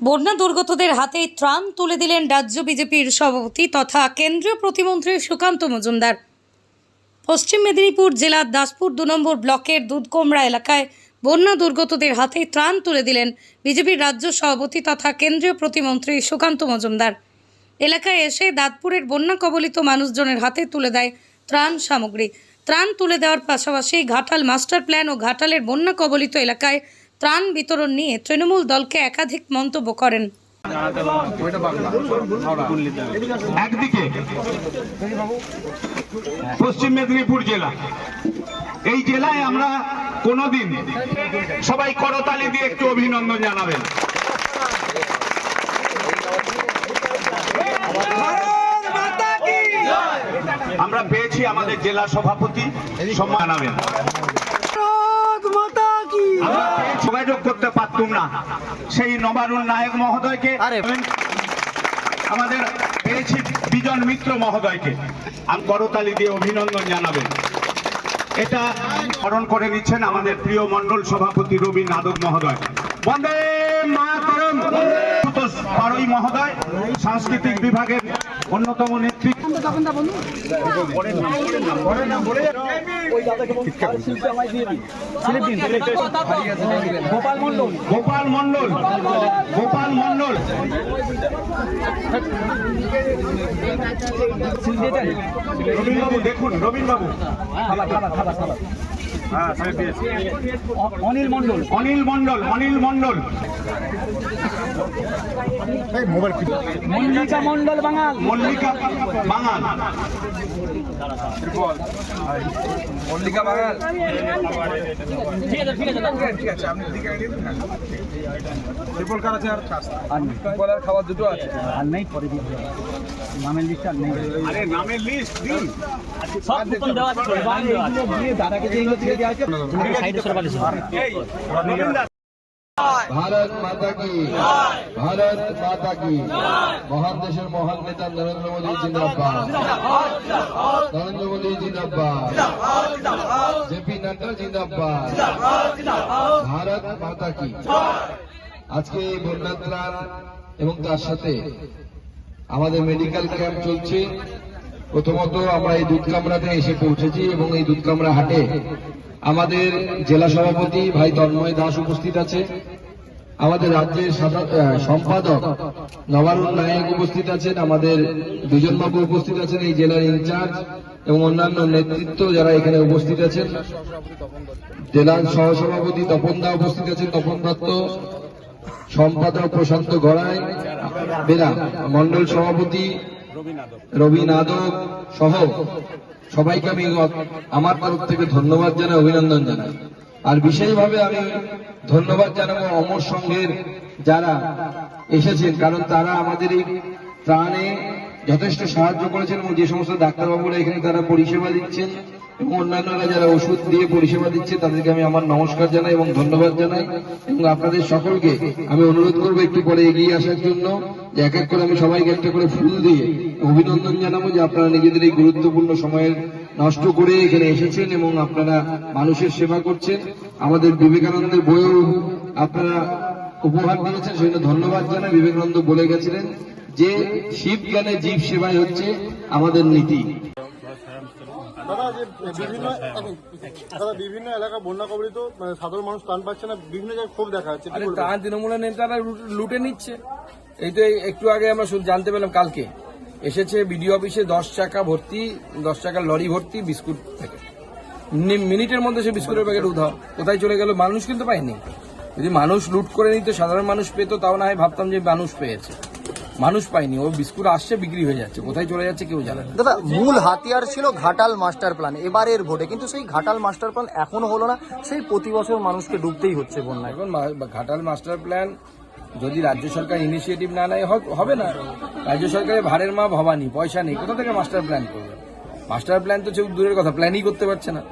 বন্যা দুর্গতদের হাতে ত্রাণ তুলে দিলেন রাজ্য বিজেপির সভাপতি তথা কেন্দ্রীয় প্রতিমন্ত্রী সুকান্ত মজুমদার। পশ্চিম মেদিনীপুর জেলার দাসপুর দু নম্বর ব্লকের দুধকোমরা এলাকায় বন্যা দুর্গতদের হাতে ত্রাণ তুলে দিলেন বিজেপির রাজ্য সভাপতি তথা কেন্দ্রীয় প্রতিমন্ত্রী সুকান্ত মজুমদার। এলাকায় এসে দাঁতপুরের বন্যা কবলিত মানুষজনের হাতে তুলে দেয় ত্রাণ সামগ্রী। ত্রাণ তুলে দেওয়ার পাশাপাশি ঘাটাল মাস্টার প্ল্যান ও ঘাটালের বন্যা কবলিত এলাকায় ত্রাণ বিতরণ নিয়ে তৃণমূল দলকে একাধিক মন্তব্য করেন। একদিকে পশ্চিম মেদিনীপুর জেলা। এই জেলায় আমরা কোনোদিন সবাই করতালি দিয়ে একটু অভিনন্দন জানাবেন। আমরা পেয়েছি আমাদের জেলা সভাপতি সম্মান জানাবেন। আমরা যোগাযোগ করতে পারতুম না। সেই নবারুন নায়ক মহোদয়কে আমাদের পেয়েছি বিজন মিত্র মহোদয়কে। আমি করতালি দিয়ে অভিনন্দন জানাবেন। এটা স্মরণ করে নিচ্ছেন আমাদের প্রিয় মন্ডল সভাপতি রবি নাদক মহোদয়। বন্দে মাতরম। সুতোষ পাড়ই মহোদয় সাংস্কৃতিক বিভাগের অন্যতম নেতৃত্ব গোপাল মন্ডল গোপাল মণ্ডল। রবীন্দ্রবাবু দেখুন রবীন্দ্রবাবু। অনিল মন্ডল অনিল মণ্ডল অনিল মল্লিকা মন্ডল বাঙাল। মল্লিকা বাঙাল। মল্লিকা বাঙাল। আর ট্রিপল আর খাবার দুটো আছে। আর নেই পরে দিয়ে নামের লিস্ট আর নেই। আরে নামের লিস্ট দিন। দিয়ে দাদাকে দিয়ে দেওয়া আছে। এই রবীন্দ্র ভারত মাতা কি? ভারত মাতা কি? মহান দেশের মহান নেতা নরেন্দ্র মোদী জিন্দাবাদ। নরেন্দ্র মোদী জিন্দাবাদ। জেপি নাড্ডা জিন্দাবাদ। ভারত মাতা কি? আজকে এই বন্যা ত্রাণ এবং তার সাথে আমাদের মেডিকেল ক্যাম্প চলছে। প্রথমত আমরা এই দুধকামরাতে এসে পৌঁছেছি এবং এই দুধকামরা হাটে আমাদের জেলা সভাপতি ভাই তন্ময় দাস উপস্থিত আছে। আমাদের রাজ্যের সম্পাদক নবারুণ নায়ক উপস্থিত আছেন। আমাদের দুজনবাবু উপস্থিত আছেন, এই জেলার ইনচার্জ এবং অন্যান্য নেতৃত্ব যারা এখানে উপস্থিত আছেন। জেলার সহসভাপতি তপন দা উপস্থিত আছেন, তপন দত্ত, সম্পাদক প্রশান্ত গড়াই বেরা মন্ডল সভাপতি রবি নাদক সহ সবাইকে আমি আমার তরফ থেকে ধন্যবাদ জানাই, অভিনন্দন জানাই। আর বিশেষভাবে আমি ধন্যবাদ জানাব অমর সংঘের যারা এসেছেন, কারণ তারা আমাদের এই ত্রাণে যথেষ্ট সাহায্য করেছেন এবং যে সমস্ত ডাক্তারবাবুরা এখানে তারা পরিষেবা দিচ্ছেন এবং অন্যান্যরা যারা ওষুধ দিয়ে পরিষেবা দিচ্ছে, তাদেরকে আমি আমার নমস্কার জানাই এবং ধন্যবাদ জানাই। এবং আপনাদের সকলকে আমি অনুরোধ করব একটু পরে এগিয়ে আসার জন্য যে এক এক করে আমি সবাইকে একটা করে ফুল দিয়ে অভিনন্দন জানাব যে আপনারা নিজেদের এই গুরুত্বপূর্ণ সময়ের নষ্ট করে এখানে এসেছেন এবং আপনারা মানুষের সেবা করছেন। আমাদের বিবেকানন্দের বইও আপনারা উপহার দিয়েছেন, সেজন্য ধন্যবাদ জানাই। বিবেকানন্দ বলে গেছিলেন যে শিব জীব সেবাই হচ্ছে আমাদের নীতি। দাদা যে বিভিন্ন দাদা বিভিন্ন এলাকা বন্যা কবলিত মানে সাধারণ মানুষ ত্রাণ পাচ্ছে না বিভিন্ন জায়গায় ক্ষোভ দেখা যাচ্ছে তৃণমূলের নেতারা লুট- লুটে নিচ্ছে। এই তো একটু আগে আমরা জানতে পেলাম কালকে। এসেছে বিডিও অফিসে দশ টাকা ভর্তি দশ টাকার লরি ভর্তি বিস্কুট প্যাকেট। মিনিটের মধ্যে সে বিস্কুটের প্যাকেট উধাও। কোথায় চলে গেল? মানুষ কিন্তু পায়নি। যদি মানুষ লুট করে নিত সাধারণ মানুষ পেতো তাও না হয় ভাবতাম যে মানুষ পেয়েছে। মানুষ পায়নি ও বিস্কুট আসছে বিক্রি হয়ে যাচ্ছে। কোথায় চলে যাচ্ছে কেউ জানে না। দাদা মূল হাতিয়ার ছিল ঘাটাল মাস্টার প্ল্যান। এবারের ভোটে কিন্তু সেই ঘাটাল মাস্টার প্ল্যান এখনও হলো না। সেই প্রতি বছর মানুষকে ডুবতেই হচ্ছে বন্যায়। এখন ঘাটাল মাস্টার প্ল্যান যদি রাজ্য সরকার ইনিশিয়েটিভ না নেয় হবে না। রাজ্য সরকারের ভাড়ের মা ভবানি পয়সা নেই। কোথা থেকে মাস্টার প্ল্যান করবে? মাস্টার প্ল্যান তো কেউ দূরের কথা প্ল্যানই করতে পারছে না।